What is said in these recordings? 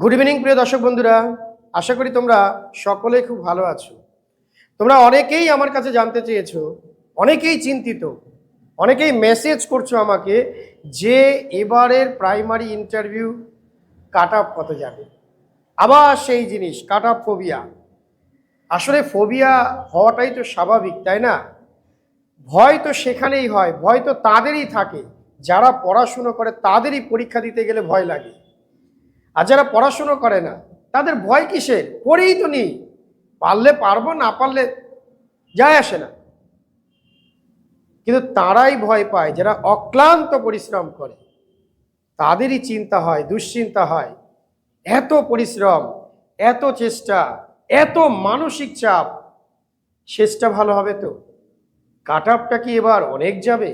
Good evening প্রিয় দর্শক বন্ধুরা। আশা করি তোমরা সকলেই খুব ভালো আছো। তোমরা অনেকেই আমার কাছে জানতে চেয়েছো, অনেকেই চিন্তিত, অনেকেই মেসেজ করছ আমাকে যে এবারের প্রাইমারি ইন্টারভিউ কাট আপ কত যাবে। আবার সেই জিনিস কাট আপ ফোবিয়া আসলে ফোবিয়া হওয়াটাই তো স্বাভাবিক, তাই না? ভয় তো সেখানেই হয়, ভয় তো তাদেরই থাকে। যারা পড়াশুনো করে, তাদেরই পরীক্ষা দিতে গেলে ভয় লাগে। আর যারা পড়াশুনো করে না, তাদের ভয় কিসের পড়েই তো নেই। পারলে পারব, না পারলে যায় আসে না। কিন্তু তারাই ভয় পায়, যারা অক্লান্ত পরিশ্রম করে। তাদেরই চিন্তা হয়, দুশ্চিন্তা হয়। এত পরিশ্রম, এত চেষ্টা, এত মানসিক চাপ, শেষটা ভালো হবে তো? কাট আপটা কি এবার অনেক যাবে?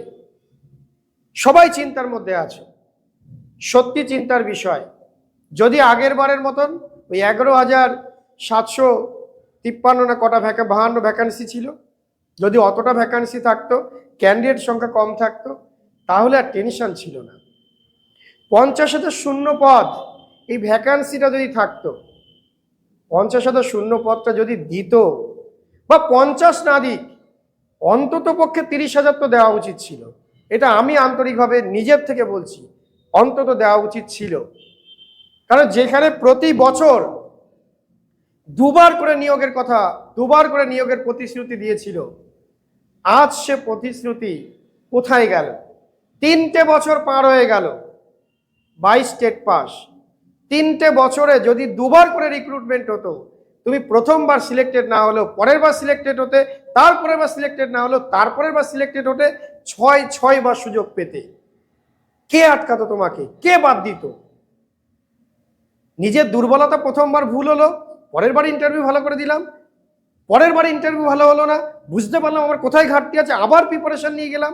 সবাই চিন্তার মধ্যে আছে। সত্যি চিন্তার বিষয়। যদি আগের বারের মতন ওই এগারো হাজার সাতশো তিপ্পান্ন না কটা ভ্যাকা বাহান্ন ভ্যাকান্সি ছিল, যদি অতটা ভ্যাকান্সি থাকতো ক্যান্ডিডেট সংখ্যা কম থাকতো, তাহলে আর টেনশন ছিল না। পঞ্চাশ হাজার শূন্য পদ, এই ভ্যাকান্সিটা যদি থাকতো পঞ্চাশ হাজার শূন্য পদটা যদি দিত, বা পঞ্চাশ না দিক, অন্তত পক্ষে তিরিশ হাজার তো দেওয়া উচিত ছিল। এটা আমি আন্তরিকভাবে নিজের থেকে বলছি, অন্তত দেওয়া উচিত ছিল। কারণ যেখানে প্রতি বছর দুবার করে নিয়োগের কথা, দুবার করে নিয়োগের প্রতিশ্রুতি দিয়েছিল, আজ সে প্রতিশ্রুতি কোথায় গেল? তিনটে বছর পার হয়ে গেল, বাইশ স্টেট পাস। তিনটে বছরে যদি দুবার করে রিক্রুটমেন্ট হতো, তুমি প্রথমবার সিলেক্টেড না হলেও পরের বার সিলেক্টেড হতে তারপরের বার সিলেক্টেড না হলেও তারপরের বার সিলেক্টেড হতে ছয় ছয় বার সুযোগ পেতে। কে আটকাতো তোমাকে? কে বাদ দিত? নিজের দুর্বলতা প্রথমবার ভুল হলো, পরের বার ইন্টারভিউ ভালো করে দিলাম। পরের বার ইন্টারভিউ ভালো হলো না, বুঝতে পারলাম আমার কোথায় ঘাটতি আছে, আবার প্রিপারেশন নিয়ে গেলাম।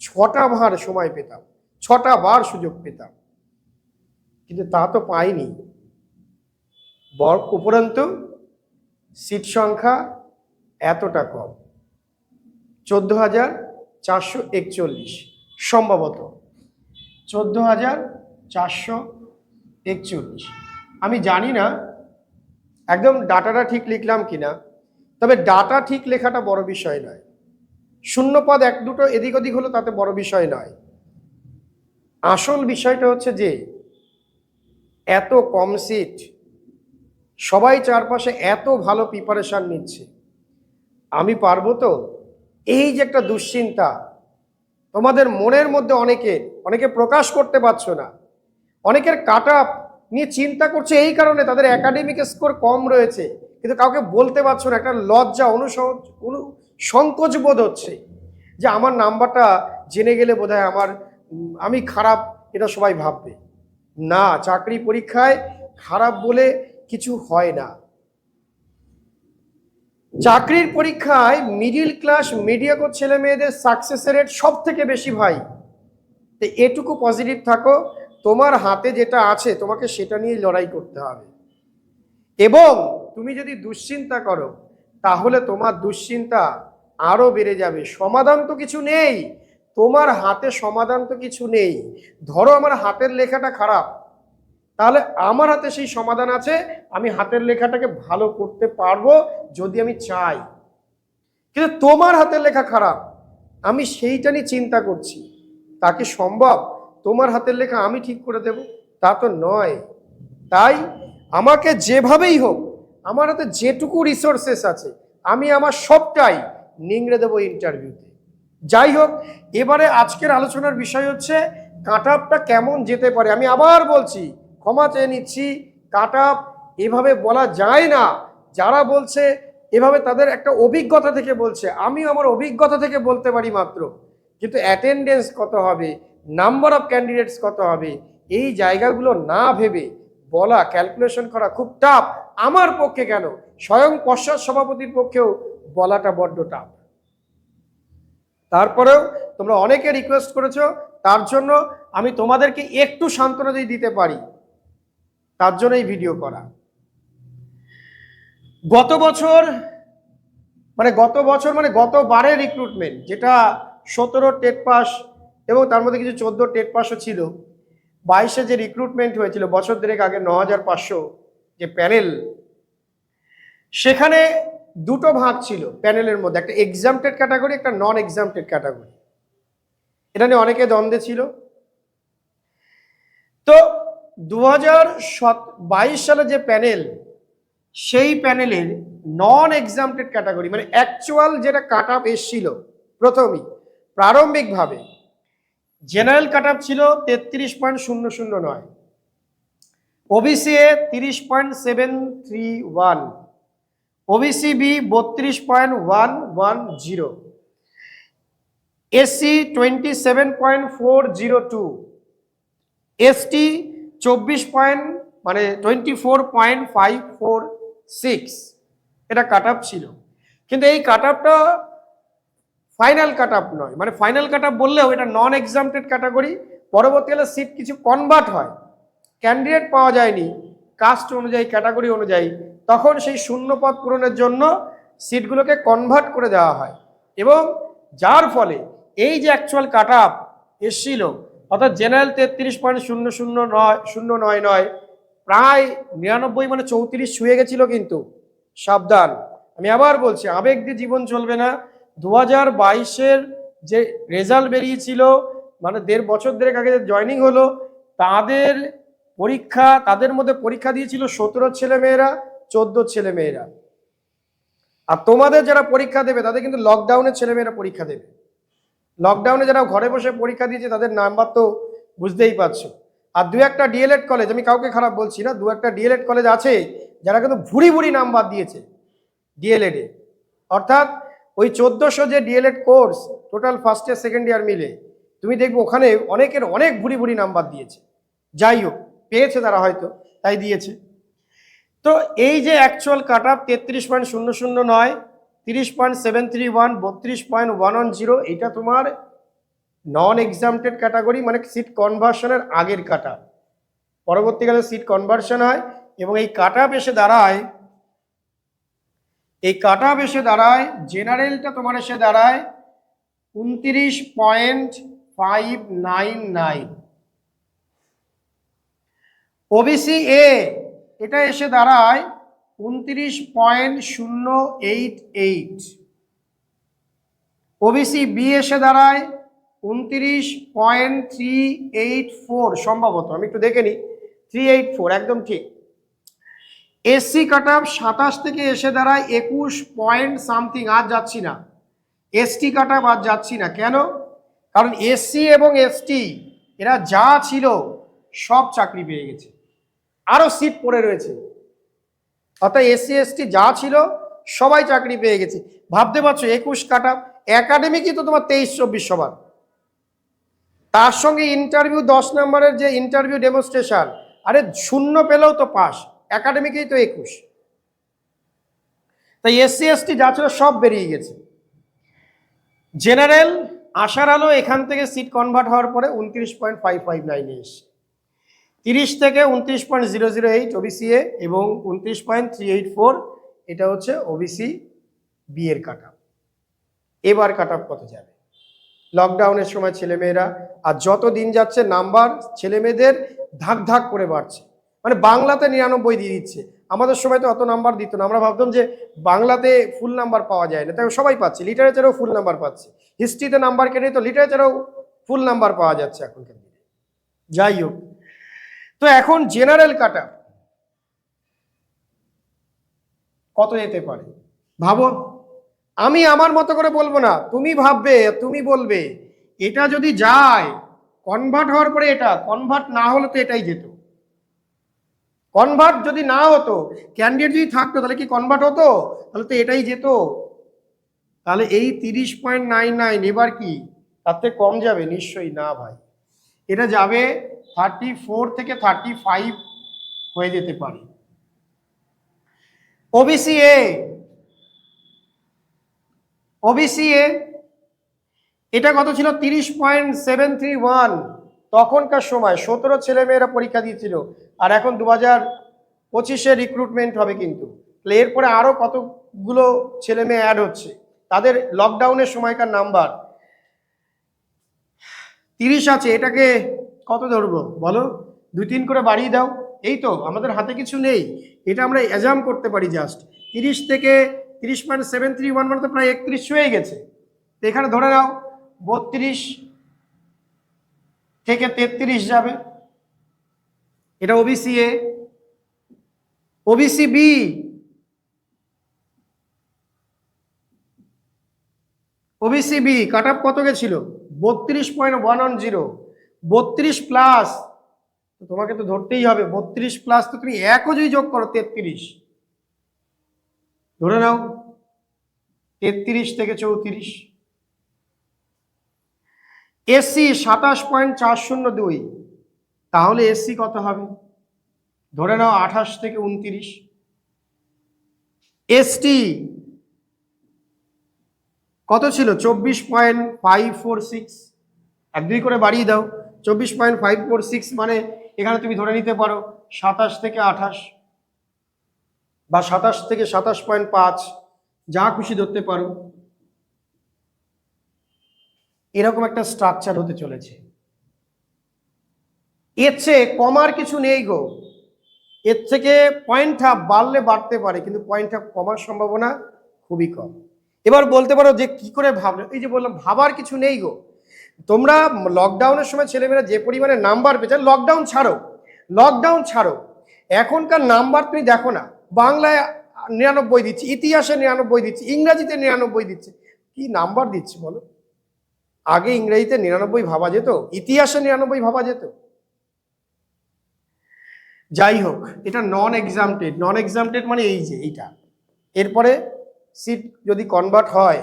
ছটা বার সময় পেতাম, ছটা বার সুযোগ পেতাম। কিন্তু তা তো পাইনি। বর উপরন্তু সিট সংখ্যা এতটা কম। চোদ্দ হাজার চারশো একচল্লিশ, সম্ভবত। চোদ্দ হাজার চারশো একচল্লিশ। আমি জানি না, একদম ডাটাটা ঠিক লিখলাম কি না তবে ডাটা ঠিক লেখাটা বড় বিষয় নয়। শূন্যপদ এক দুটো এদিক ওদিক হলো তাতে বড় বিষয় নয়। আসল বিষয়টা হচ্ছে যে, এত কম সিট, সবাই চারপাশে এত ভালো প্রিপারেশান নিচ্ছে। আমি পারব তো? এই যে একটা দুশ্চিন্তা, তোমাদের মনের মধ্যে অনেকে অনেকে প্রকাশ করতে পারছ না। অনেকের কাট আপ নিয়ে চিন্তা করছে, এই কারণে তাদের একাডেমিক স্কোর কম রয়েছে। কিন্তু কাউকে বলতে পারছ না, একটা লজ্জা অনুসহ অনু সংকোচ বোধ হচ্ছে যে আমার নাম্বারটা জেনে গেলে বোধহয় আমার আমি খারাপ, এটা সবাই ভাববে। না, চাকরি পরীক্ষায় খারাপ বলে কিছু হয় না। চাকরির পরীক্ষায় মিডিল ক্লাস মিডিয়াকো ছেলে মেয়েদের সাকসেসের রেট সব থেকে বেশি ভাই। তো এটুকু পজিটিভ থাকো। তোমার হাতে যেটা আছে, তোমাকে সেটা নিয়ে লড়াই করতে হবে। এবং তুমি যদি দুশ্চিন্তা করো, তাহলে তোমার দুশ্চিন্তা আরও বেড়ে যাবে। সমাধান তো কিছু নেই। তোমার হাতে সমাধান তো কিছু নেই। ধরো আমার হাতের লেখাটা খারাপ। তাহলে আমার হাতে সেই সমাধান আছে, আমি হাতের লেখাটাকে ভালো করতে পারব যদি আমি চাই। কিন্তু তোমার হাতের লেখা খারাপ। আমি সেইটা নিয়ে চিন্তা করছি। তাকে সম্ভব? তোমার হাতের লেখা আমি ঠিক করে দেব, তা তো নয়। তাই আমাকে যেভাবেই হোক, আমার হাতে যেটুকু রিসোর্সেস আছে, আমি আমার সবটাই নিংড়ে দেবো ইন্টারভিউতে যাই হোক, এবারে আজকের আলোচনার বিষয় হচ্ছে কাট আপটা কেমন যেতে পারে? আমি আবার বলছি, ক্ষমা চেয়ে নিচ্ছি কাট আপ এভাবে বলা যায় না। যারা বলছে, এভাবে তাদের একটা অভিজ্ঞতা থেকে বলছে আমি আমার অভিজ্ঞতা থেকে বলতে পারি মাত্র। কিন্তু অ্যাটেন্ডেন্স কত হবে? নাম্বার অফ ক্যান্ডিডেটস কত হবে? এই জায়গাগুলো না ভেবে বলা, ক্যালকুলেশন করা খুব টাফ আমার পক্ষে কেন? স্বয়ং পশ্চাৎ সভাপতির পক্ষেও বলাটা বড্ড টাফ তারপরেও তোমরা অনেকে রিকোয়েস্ট করেছ, তার জন্য আমি তোমাদেরকে একটু সান্ত্বনা যদি দিতে পারি, তার জন্য এই ভিডিও করা। গত বছর মানে গত বছর মানে গতবারের রিক্রুটমেন্ট যেটা সতেরো টেট পাস এবং তার মধ্যে কিছু চোদ্দ টেট পাসও ছিল। বাইশে যে রিক্রুটমেন্ট হয়েছিল, বছর দেড়েক আগে ন হাজার পাঁচশো যে প্যানেল সেখানে দুটো ভাগ ছিল প্যানেলের মধ্যে। একটা এক্সামটেড ক্যাটাগরি একটা নন এক্সামটেড ক্যাটাগরি এটা নিয়ে অনেকে দ্বন্দ্বে ছিল। তো দু হাজার বাইশ সালে যে প্যানেল সেই প্যানেলের নন এক্সামটেড ক্যাটাগরি মানে অ্যাকচুয়াল যেটা কাট আপ এসছিল প্রথমেই, প্রারম্ভিকভাবে জেনারেল কাট আপ ছিল তেত্রিশ পয়েন্ট শূন্য শূন্য নয়। ওবিসি এ তিরিশ point seven three one. OBC B বত্রিশ point one one zero. SC twenty seven point four zero two ST চব্বিশ পয়েন্ট মানে twenty four point five four six এটা কাট ছিল। কিন্তু এই কাট ফাইনাল কাট আপ নয়। মানে ফাইনাল কাট আপ বললেও এটা নন এক্সামটেড ক্যাটাগরি পরবর্তীকালে সিট কিছু কনভার্ট হয়। ক্যান্ডিডেট পাওয়া যায়নি কাস্ট অনুযায়ী ক্যাটাগরি অনুযায়ী, তখন সেই শূন্য পদ পূরণের জন্য সিটগুলোকে কনভার্ট করে দেওয়া হয়। এবং যার ফলে এই যে অ্যাকচুয়াল কাট আপ এসছিল, অর্থাৎ জেনারেল তেত্রিশ পয়েন্ট শূন্য শূন্য নয় শূন্য নয় নয়, প্রায় নিরানব্বই মানে চৌত্রিশ ছুঁয়ে গেছিল কিন্তু। সাবধান। আমি আবার বলছি, আবেগ দিয়ে জীবন চলবে না। দু হাজার বাইশের যে রেজাল্ট বেরিয়েছিল মানে দেড় বছর দেড়েক আগে জয়নিং হলো, তাদের পরীক্ষা, তাদের মধ্যে পরীক্ষা দিয়েছিল সতেরো ছেলে মেয়েরা চোদ্দ ছেলে মেয়েরা আর তোমাদের যারা পরীক্ষা দেবে, তাদের কিন্তু লকডাউনের ছেলেমেয়েরা পরীক্ষা দেবে। লকডাউনে যারা ঘরে বসে পরীক্ষা দিয়েছে, তাদের নাম্বার তো বুঝতেই পারছ। আর দু একটা ডিএলএড কলেজ আমি কাউকে খারাপ বলছি না, দু একটা ডিএলএড কলেজ আছে, যারা কিন্তু ভুরি ভুরি নাম্বার দিয়েছে ডিএলএডে অর্থাৎ ওই চোদ্দোশো যে D El Ed course total first year second year মিলে, তুমি দেখবে ওখানে অনেকের অনেক ভুরি ভুরি নাম্বার দিয়েছে। যাই হোক, পেয়েছে তারা হয়তো, তাই দিয়েছে। তো এই যে অ্যাকচুয়াল কাট আপ তেত্রিশ পয়েন্ট শূন্য শূন্য নয়, তিরিশ পয়েন্ট সেভেন থ্রি ওয়ান, বত্রিশ পয়েন্ট ওয়ান ওয়ান জিরো এটা তোমার নন এক্সামটেড ক্যাটাগরি মানে সিট কনভার্সনের আগের কাট আপ পরবর্তীকালে সিট কনভার্সন হয় এবং এই কাট আপ এসে দাঁড়ায় এই কাট আপ এসে দাঁড়ায়, জেনারেলটা তোমার এসে দাঁড়ায়, উনত্রিশ point five nine nine OBC A এটা এসে দাঁড়ায়, উনত্রিশ পয়েন্ট শূন্য এইট এইট ওবিসি বি এসে দাঁড়ায়, উনত্রিশ পয়েন্ট থ্রি এইট ফোর, সম্ভবত, আমি একটু দেখে নিই। থ্রি এইট ফোর, একদম ঠিক। এসসি কাট আপ সাতাশ থেকে এসে দাঁড়ায় একুশ পয়েন্ট সামথিং আজ যাচ্ছি না। এসটি কাট আপ আজ যাচ্ছি না। কেন? কারণ এসসি এবং এসটি এরা যা ছিল সব চাকরি পেয়ে গেছে। আরও সিট পড়ে রয়েছে। অর্থাৎ এসসি এসটি যা ছিল সবাই চাকরি পেয়ে গেছে। ভাবতে পারছ, একুশ কাটা একাডেমিকই তো তোমার তেইশ, চব্বিশ সবার। তার সঙ্গে ইন্টারভিউ দশ নম্বরের যে ইন্টারভিউ ডেমনস্ট্রেশন আরে শূন্য পেলেও তো পাস একাডেমিকেই তো একুশ। তাই এসসি এসটি যা ছিল সব বেরিয়ে গেছে। জেনারেল আশার আলো এখান থেকে সিট কনভার্ট হওয়ার পরে উনত্রিশ পয়েন্ট ফাইভ ফাইভ নাইনে এসে তিরিশ থেকে উনত্রিশ point zero zero eight OBC A এবং উনত্রিশ পয়েন্ট থ্রি এইট ফোর এটা হচ্ছে ওবিসি বি এর কাট এবার কাট আপ কত যাবে? লকডাউনের সময় ছেলেমেয়েরা, আর যত দিন যাচ্ছে নাম্বার ছেলেমেয়েদের ধাক ধাক করে বাড়ছে। মানে বাংলাতে নিরানব্বই দিয়ে দিচ্ছে। আমাদের সময় তো অত নাম্বার দিত না। আমরা ভাবতাম যে বাংলাতে ফুল নাম্বার পাওয়া যায় না। তাই সবাই পাচ্ছে। লিটারেচারেও ফুল নাম্বার পাচ্ছে। হিস্ট্রিতে নাম্বার কেটে তো লিটারেচারেও ফুল নাম্বার পাওয়া যাচ্ছে এখনকার দিনে। যাই হোক। তো এখন জেনারেল কাটা কত যেতে পারে? ভাবো। আমি আমার মতো করে বলব না। তুমি ভাববে, তুমি বলবে। এটা যদি যায় কনভার্ট হওয়ার পরে এটা কনভার্ট না হলে তো এটাই যেত। কনভার্ট যদি না হতো ক্যান্ডিডেট যদি থাকতো, তাহলে কি কনভার্ট হতো? তাহলে তো এটাই যেত। তাহলে এই তিরিশ পয়েন্ট নাইন নাইন, এবার কি? তার থেকে কম যাবে? নিশ্চয়ই না ভাই। এটা যাবে থার্টি ফোর থেকে থার্টি ফাইভ হয়ে যেতে পারে। ওবিসি এ ওবিসি এ এটা কত ছিল? তিরিশ পয়েন্ট সেভেন থ্রি ওয়ান। তখনকার সময় সতেরো ছেলেমেয়েরা পরীক্ষা দিয়েছিল, আর এখন দু হাজার পঁচিশে রিক্রুটমেন্ট হবে কিন্তু। এরপরে আরও কতগুলো ছেলে মেয়ে অ্যাড হচ্ছে? তাদের লকডাউনের সময়কার নাম্বার তিরিশ আছে, এটাকে কত ধরবো? বলো? দুই তিন করে বাড়িয়ে দাও। এই তো, আমাদের হাতে কিছু নেই। এটা আমরা অ্যাজাম করতে পারি জাস্ট তিরিশ থেকে তিরিশ পয়েন্ট সেভেন থ্রি ওয়ান মানে তো প্রায় একত্রিশ হয়ে গেছে। এখানে ধরে নাও, বত্রিশ থেকে তেত্রিশ যাবে। এটা OBC A OBC B OBC B cut up কত গেছিল? বত্রিশ পয়েন্ট ওয়ান ওয়ান জিরো বত্রিশ প্লাস তোমাকে তো ধরতেই হবে, বত্রিশ প্লাস তো তুমি একও যদি যোগ করো, তেত্রিশ। ধরে নাও, তেত্রিশ থেকে চৌত্রিশ। এসসি সাতাশ পয়েন্ট চার শূন্য দুই। তাহলে এসি কত হবে? ধরে নাও আঠাশ থেকে উনত্রিশ। এসটি কত ছিল? চব্বিশ পয়েন্ট ফাইভ ফোর সিক্স এক দুই করে বাড়িয়ে দাও। চব্বিশ পয়েন্ট ফাইভ ফোর সিক্স মানে এখানে তুমি ধরে নিতে পারো সাতাশ থেকে আঠাশ বা সাতাশ থেকে সাতাশ পয়েন্ট পাঁচ। যা খুশি ধরতে পারো। এরকম একটা স্ট্রাকচার হতে চলেছে। এর চেয়ে কমার কিছু নেই গো। এর থেকে পয়েন্ট বাড়লে বাড়তে পারে, কিন্তু পয়েন্ট কমার সম্ভাবনা খুবই কম। এবার বলতে পারো যে কি করে ভাবলে, এই যে বললাম, ভাবার কিছু নেই গো। তোমরা লকডাউনের সময় ছেলেমেয়েরা যে পরিমাণে নাম্বার পেয়েছে লকডাউন ছাড়ো লকডাউন ছাড়ো। এখনকার নাম্বার তুমি দেখো না, বাংলায় নিরানব্বই দিচ্ছে, ইতিহাসে নিরানব্বই দিচ্ছে, ইংরাজিতে নিরানব্বই দিচ্ছে। কি নাম্বার দিচ্ছে বলো? আগে ইংরেজিতে নিরানব্বই ভাবা যেত, ইতিহাসে নিরানব্বই ভাবা যেত। যাই হোক, এটা নন এক্সামটেড নন এক্সামটেড মানে এই যে এইটা। এরপরে সিট যদি কনভার্ট হয়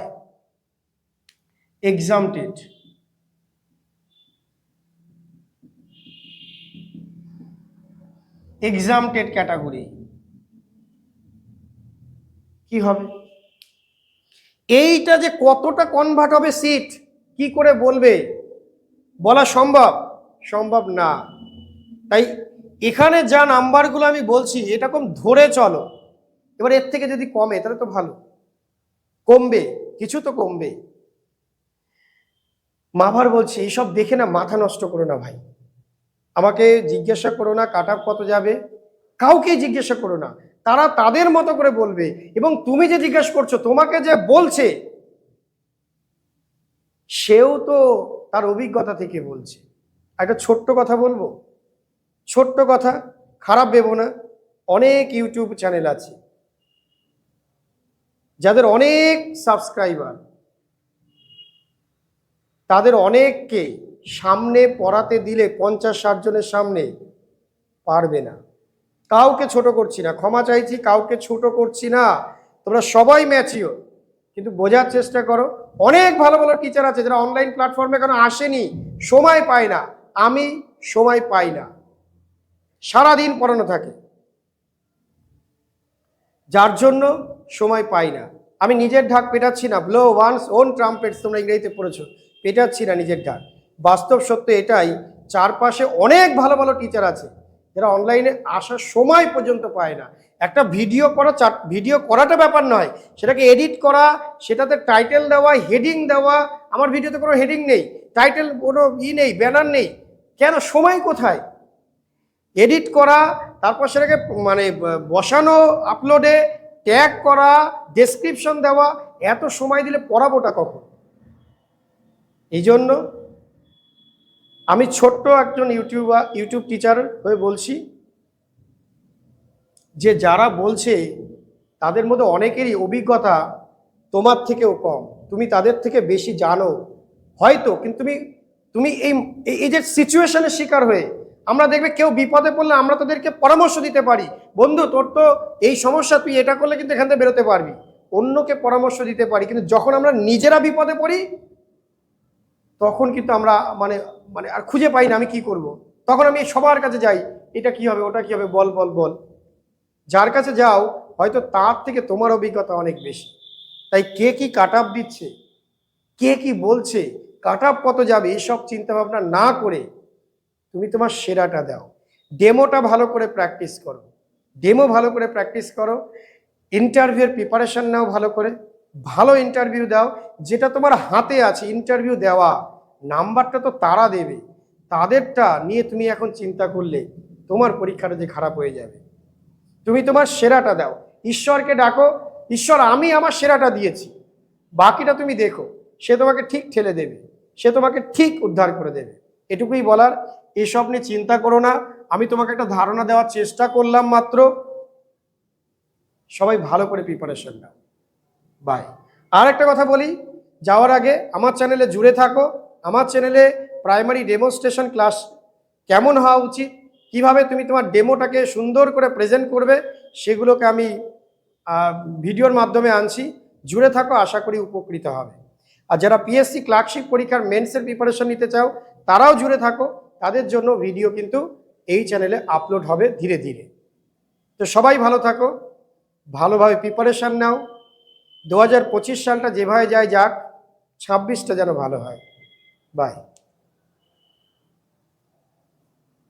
এক্সামটেড এক্সামটেড ক্যাটাগরি কি হবে? এইটা যে কতটা কনভার্ট হবে সিট কি করে বলবে? বলা সম্ভব? সম্ভব না। তাই এখানে যা নাম্বারগুলো আমি বলছি এরকম ধরে চলো। এবার এর থেকে যদি কমে, তাহলে তো ভালো। কমবে, কিছু তো কমবে। মাভার বলছি, এইসব দেখে না মাথা নষ্ট করো না ভাই। আমাকে জিজ্ঞাসা করো না কাট কত যাবে। কাউকে জিজ্ঞাসা করো না। তারা তাদের মতো করে বলবে এবং তুমি যে জিজ্ঞেস করছ, তোমাকে যে বলছে সেও তো তার অভিজ্ঞতা থেকে বলছে। একটা ছোট্ট কথা বলব? ছোট্ট কথা, খারাপ ভেবো না, অনেক ইউটিউব চ্যানেল আছে। যাদের অনেক সাবস্ক্রাইবার, তাদের অনেককে সামনে পড়াতে দিলে পঞ্চাশ ষাট জনের সামনে পারবে না। কাউকে ছোট করছি না, ক্ষমা চাইছি, কাউকে ছোট করছি না। তোমরা সবাই ম্যাচিও কিন্তু বোঝার চেষ্টা করো। অনেক ভালো ভালো টিচার আছে যারা অনলাইন প্ল্যাটফর্মে কেন আসেনি। সময় পায় না। আমি সময় পাই না। সারাদিন পড়ানো থাকে। যার জন্য সময় পাই না। আমি নিজের ঢাক পেটাচ্ছি না। ব্লো ওয়ান্স ওন ট্রাম্পেটস তোমরা ইংরেজিতে পড়েছো। পেটাচ্ছি না নিজের ঢাক। বাস্তব সত্য এটাই, চারপাশে অনেক ভালো ভালো টিচার আছে। যারা অনলাইনে আসার সময় পর্যন্ত পায় না। একটা ভিডিও করা ভিডিও করাটা ব্যাপার নয়। সেটাকে এডিট করা, সেটাতে টাইটেল দেওয়া হেডিং দেওয়া, আমার ভিডিওতে কোনো হেডিং নেই। টাইটেল কোনো ই নেই ব্যানার নেই। কেন? সময় কোথায়? এডিট করা, তারপর সেটাকে মানে বসানো আপলোডে ট্যাগ করা ডেসক্রিপশন দেওয়া, এত সময় দিলে পড়াবোটা কখন? এই জন্য আমি ছোট্ট একজন ইউটিউবার, ইউটিউব টিচার হয়ে বলছি যে যারা বলছে তাদের মধ্যে অনেকেরই অভিজ্ঞতা তোমার থেকেও কম। তুমি তাদের থেকে বেশি জানো। হয়তো, কিন্তু তুমি তুমি এই এই যে সিচুয়েশনের শিকার হয়ে আমরা দেখবে কেউ বিপদে পড়লে আমরা তাদেরকে পরামর্শ দিতে পারি। বন্ধু, তোর তো এই সমস্যা, তুই এটা করলে কিন্তু এখান থেকে বেরোতে পারবি। অন্যকে পরামর্শ দিতে পারি, কিন্তু যখন আমরা নিজেরা বিপদে পড়ি তখন কিন্তু আমরা মানে মানে আর খুঁজে পাই না আমি কি করব। তখন আমি সবার কাছে যাই, এটা কি হবে, ওটা কি হবে, বল বল বল। যার কাছে যাও, হয়তো তার থেকে তোমার অভিজ্ঞতা অনেক বেশি। তাই কে কি কাট দিচ্ছে, কে কি বলছে কাট কত যাবে এইসব চিন্তা ভাবনা না করে তুমি তোমার সেরাটা দাও। ডেমোটা ভালো করে প্র্যাকটিস করো। ডেমো ভালো করে প্র্যাকটিস করো। ইন্টারভিউর প্রিপারেশন নাও ভালো করে। ভালো ইন্টারভিউ দাও, যেটা তোমার হাতে আছে ইন্টারভিউ দেওয়া। নাম্বারটা তো তারা দেবে। তাদেরটা নিয়ে তুমি এখন চিন্তা করলে তোমার পরীক্ষাটা যে খারাপ হয়ে যাবে। তুমি তোমার সেরাটা দাও। ঈশ্বরকে ডাকো। ঈশ্বর, আমি আমার সেরাটা দিয়েছি। বাকিটা তুমি দেখো। সে তোমাকে ঠিক ঠেলে দেবে। সে তোমাকে ঠিক উদ্ধার করে দেবে। এটুকুই বলার। এসব নিয়ে চিন্তা করো না। আমি তোমাকে একটা ধারণা দেওয়ার চেষ্টা করলাম মাত্র। সবাই ভালো করে প্রিপারেশন নাও। বাই আর একটা কথা বলি, যাওয়ার আগে আমার চ্যানেলে জুড়ে থাকো। আমার চ্যানেলে প্রাইমারি ডেমনস্ট্রেশন ক্লাস কেমন হওয়া উচিত? কীভাবে তুমি তোমার ডেমোটাকে সুন্দর করে প্রেজেন্ট করবে? সেগুলোকে আমি ভিডিওর মাধ্যমে আনছি। জুড়ে থাকো, আশা করি উপকৃত হবে। আর যারা পিএসসি ক্লার্কশিপ পরীক্ষার মেন্সের প্রিপারেশন নিতে চাও, তারাও জুড়ে থাকো। তাদের জন্য ভিডিও কিন্তু এই চ্যানেলে আপলোড হবে ধীরে ধীরে। তো সবাই ভালো থাকো। ভালোভাবে প্রিপারেশান নাও। দু হাজার পঁচিশ সালটা যেভাবে যায় যাক ছাব্বিশটা যেন ভালো হয়। বাই